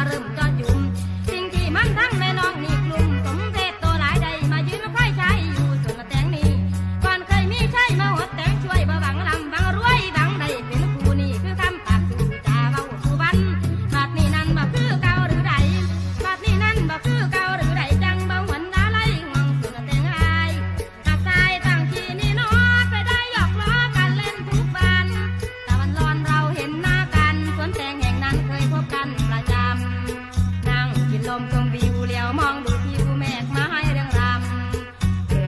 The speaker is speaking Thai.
มาเริ่มจอจุ่มสิ่งที่มันทั้งแม่นองนี่กลุ่มสมเพศโตหลายใดมายืนค่อยใช้อยู่สวนแตงนี้ก่อนเคยมีใช่มาหัวแตงช่วยบังลำบังรวยบังใดเป็นครูนี่คือคำปากสู่จาเบาสุวรรบาดนี้นั่นมาคือเก่าหรือใดบาดนี้นั่นมาคือเก่าหรือใดจังบ่หวนอะไรห่วงสวนแตงอายากายต่างทีนี่น้อไปได้หยอกล้อกันเล่นทุกวันตะวันร้อนเราเห็นหน้ากันสวนแตงแห่งนั้นเคยพบกัน 忙着